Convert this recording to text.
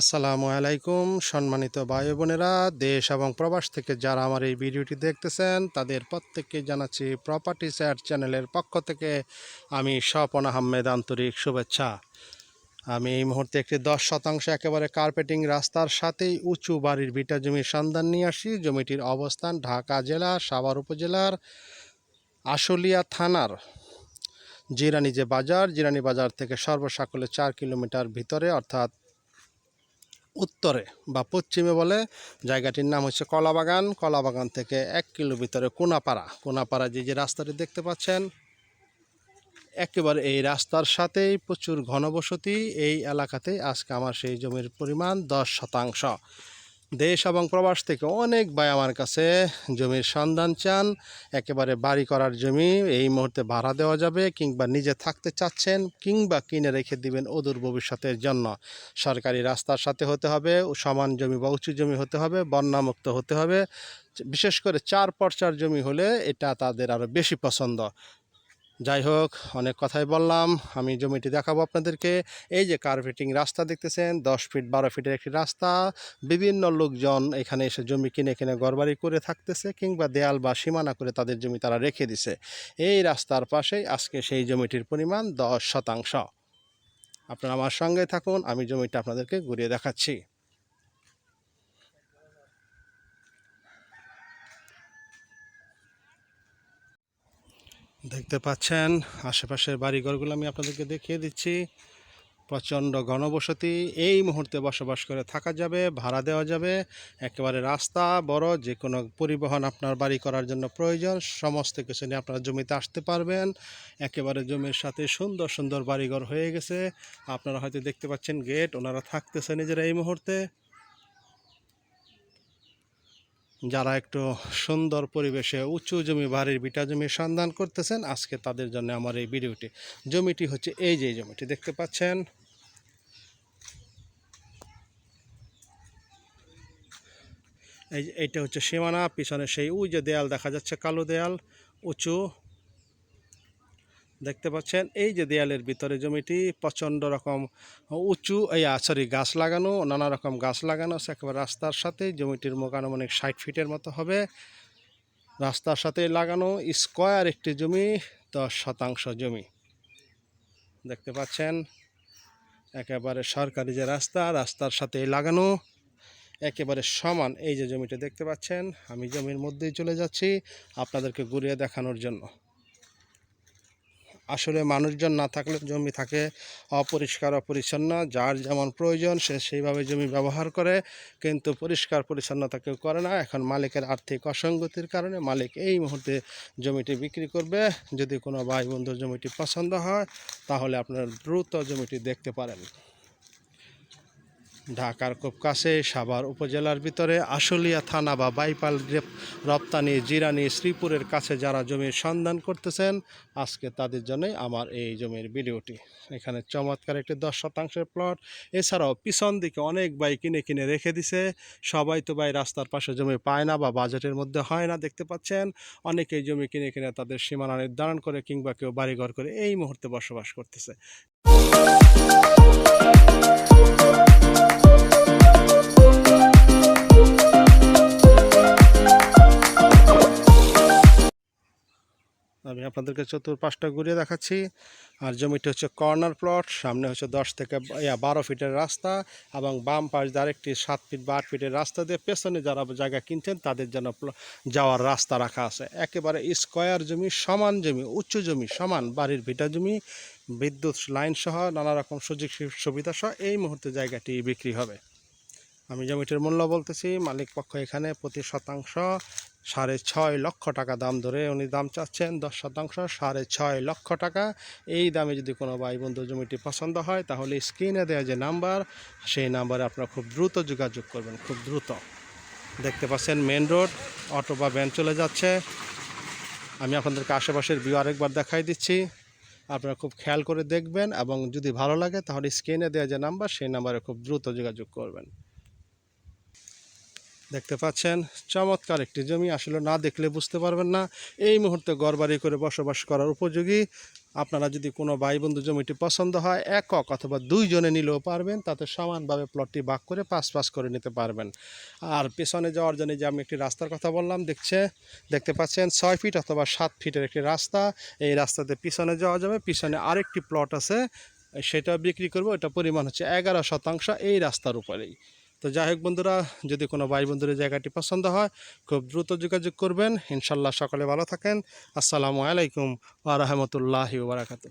আসসালামু আলাইকুম, সম্মানিত ভাই বোনেরা দেশ এবং প্রবাস থেকে যারা আমার এই ভিডিওটি দেখতেছেন, তাদের প্রত্যেককে জানাচ্ছি প্রপার্টি স্যার চ্যানেলের পক্ষ থেকে আমি স্বপন আহমেদ আন্তরিক শুভেচ্ছা। আমি এই মুহূর্তে একটি দশ শতাংশ একেবারে কার্পেটিং রাস্তার সাথেই উঁচু বাড়ির ভিটা জমির সন্ধান নিয়ে আসি। জমিটির অবস্থান ঢাকা জেলা, সাভার উপজেলার আশুলিয়া থানার জিরানি যে বাজার। জিরানি বাজার থেকে সর্বসাকলে চার কিলোমিটার ভিতরে, অর্থাৎ উত্তরে বা পশ্চিমে বলে। জায়গাটির নাম হচ্ছে কলাবাগান। কলাবাগান থেকে এক কিলো ভিতরে কোনাপাড়া। কোনাপাড়া যে যে রাস্তাটি দেখতে পাচ্ছেন, একেবারে এই রাস্তার সাথেই প্রচুর ঘনবসতি। এই এলাকাতে আজকে আমার সেই জমির পরিমাণ দশ শতাংশ। দেশ এবং প্রবাস থেকে অনেক ভাই আমার কাছে জমির সন্ধান চান, একেবারে বাড়ি করার জমি এই মুহূর্তে ভাড়া দেওয়া যাবে কিংবা নিজে থাকতে চাচ্ছেন কিংবা কিনে রেখে দিবেন অদূর ভবিষ্যতের জন্য। সরকারি রাস্তার সাথে হতে হবে, সমান জমি বা উঁচু জমি হতে হবে, বন্যামুক্ত হতে হবে। বিশেষ করে চার পর্চার জমি হলে এটা তাদের আরও বেশি পছন্দ। যাই হোক, অনেক কথাই বললাম। আমি জমিটি দেখাবো আপনাদেরকে। এই যে কার্পেটিং রাস্তা দেখতেছেন, দশ ফিট, বারো ফিটের একটি রাস্তা। বিভিন্ন লোকজন এখানে এসে জমি কিনে কিনে ঘরবাড়ি করে থাকতেছে কিংবা দেয়াল বা সীমানা করে তাদের জমি তারা রেখে দিছে। এই রাস্তার পাশেই আজকে সেই জমিটির পরিমাণ দশ শতাংশ। আপনারা আমার সঙ্গে থাকুন, আমি জমিটা আপনাদেরকে ঘুরিয়ে দেখাচ্ছি। দেখতে পাচ্ছেন, আশেপাশের বাড়িঘরগুলো আমি আপনাদেরকে দেখিয়ে দিচ্ছি। প্রচণ্ড ঘনবসতি, এই মুহূর্তে বসবাস করে থাকা যাবে, ভাড়া দেওয়া যাবে, একেবারে রাস্তা, বড় যে কোনো পরিবহন আপনার বাড়ি করার জন্য প্রয়োজন, সমস্ত কিছু নিয়ে আপনার জমিতে আসতে পারবেন। একেবারে জমির সাথে সুন্দর সুন্দর বাড়িঘর হয়ে গেছে। আপনারা হয়তো দেখতে পাচ্ছেন গেট, ওনারা থাকতেছে নিজেরা এই মুহূর্তে। যারা একটু সুন্দর পরিবেশে উঁচু জমি বাড়ির বিটা জমির সন্ধান করতেছেন, আজকে তাদের জন্য আমার এই ভিডিওটি। জমিটি হচ্ছে এই যে জমিটি, দেখতে পাচ্ছেন? এই এইটা হচ্ছে সীমানা, পিছনে সেই উই যে দেয়াল দেখা যাচ্ছে, কালো দেয়াল, উঁচু। দেখতে পাচ্ছেন, এই যে দেয়ালের ভিতরে জমিটি প্রচণ্ড রকম উঁচু, এই সরি গাছ লাগানো, নানা রকম গাছ লাগানো একেবারে রাস্তার সাথে, জমিটির মুখ আনুমানিক ষাট ফিটের মতো হবে। রাস্তার সাথে লাগানো স্কোয়ার একটি জমি, দশ শতাংশ জমি। দেখতে পাচ্ছেন, একেবারে সরকারি যে রাস্তা, রাস্তার সাথে লাগানো, একেবারে সমান এই যে জমিটা দেখতে পাচ্ছেন। আমি জমির মধ্যেই চলে যাচ্ছি আপনাদেরকে ঘুরিয়ে দেখানোর জন্য। আসলে মানুষজন না থাকলে জমি থাকে অপরিষ্কার অপরিচ্ছন্ন, যার যেমন প্রয়োজন সে সেইভাবে জমি ব্যবহার করে, কিন্তু পরিষ্কার পরিচ্ছন্নতা কেউ করে না। এখন মালিকের আর্থিক অসঙ্গতির কারণে মালিক এই মুহূর্তে জমিটি বিক্রি করবে। যদি কোনো ভাই বন্ধুর জমিটি পছন্দ হয়, তাহলে আপনারা দ্রুত জমিটি দেখতে পারেন। ঢাকার খুব কাছে সাভার উপজেলার ভিতরে, আশুলিয়া থানা বা বাইপাল রেপ- রপ্তানি জিরানি শ্রীপুরের কাছে যারা জমির সন্ধান করতেছেন, আজকে তাদের জন্যই আমার এই জমির ভিডিওটি। এখানে চমৎকার একটি দশ শতাংশের প্লট। এছাড়াও পিছন দিকে অনেক বাই কিনে কিনে রেখে দিছে। সবাই তো ভাই রাস্তার পাশে জমি পায় না বা বাজেটের মধ্যে হয় না, দেখতে পাচ্ছেন। অনেকেই জমি কিনে কিনে তাদের সীমানা নির্ধারণ করে কিংবা কেউ বাড়িঘর করে এই মুহূর্তে বসবাস করতেছে। আপনাদেরকে চতুর্পাশটা ঘুরিয়ে দেখাচ্ছি। আর জমিটি হচ্ছে কর্নার প্লট, সামনে হচ্ছে দশ থেকে বারো ফিটের রাস্তা এবং বাম পাশ আরেকটি সাত ফিট বা আট ফিটের রাস্তা দিয়ে পেছনে যারা জায়গা কিনছেন তাদের জন্য যাওয়ার রাস্তা রাখা আছে। একেবারে স্কোয়ার জমি, সমান জমি, উচ্চ জমি, সমান বাড়ির ভিটা জমি, বিদ্যুৎ লাইন সহ নানা রকম সুযোগ সুবিধা সহ এই মুহূর্তে জায়গাটি বিক্রি হবে। আমি জমিটির মূল্য বলতেছি, মালিক পক্ষ এখানে প্রতি শতাংশ সাড়ে ছয় লক্ষ টাকা দাম ধরে উনি দাম চাচ্ছেন, দশ শতাংশ, সাড়ে ছয় লক্ষ টাকা। এই দামে যদি কোনো ভাই বন্ধু জমিটি পছন্দ হয়, তাহলে স্ক্রিনে দেওয়া যে নাম্বার, সেই নাম্বারে আপনারা খুব দ্রুত যোগাযোগ করবেন, খুব দ্রুত। দেখতে পাচ্ছেন মেন রোড, অটো বা ভ্যান চলে যাচ্ছে। আমি আপনাদেরকে আশেপাশের ভিউ আরেকবার দেখাই দিচ্ছি। আপনারা খুব খেয়াল করে দেখবেন এবং যদি ভালো লাগে, তাহলে স্ক্রিনে দেওয়া যে নাম্বার, সেই নাম্বারে খুব দ্রুত যোগাযোগ করবেন। দেখতে পাচ্ছেন, চমৎকার একটি জমি। আসলে না দেখলে বুঝতে পারবেন না। এই মুহূর্তে ঘরবাড়ি করে বসবাস করার উপযোগী। আপনারা যদি কোনো ভাই বন্ধু জমিটি পছন্দ হয়, একক অথবা দুইজনে নিলেও পারবেন। তাতে সমানভাবে প্লটটি ভাগ করে পাস পাস করে নিতে পারবেন। আর পেছনে যাওয়ার জন্য যে আমি একটি রাস্তার কথা বললাম, দেখছে, দেখতে পাচ্ছেন, ছয় ফিট অথবা সাত ফিটের একটি রাস্তা। এই রাস্তাতে পিছনে যাওয়া যাবে। পিছনে আরেকটি প্লট আছে। সেটা বিক্রি করব। এটা পরিমাণ হচ্ছে এগারো শতাংশ। এই রাস্তার উপরেই। তো যাই হোক বন্ধুরা, যদি কোনো ভাই বন্ধুর জায়গাটি পছন্দ হয়, খুব দ্রুত যোগাযোগ করবেন। ইনশাল্লাহ সকলে ভালো থাকেন। আসসালামু আলাইকুম আ রহমতুল্লাহি বারাকাতু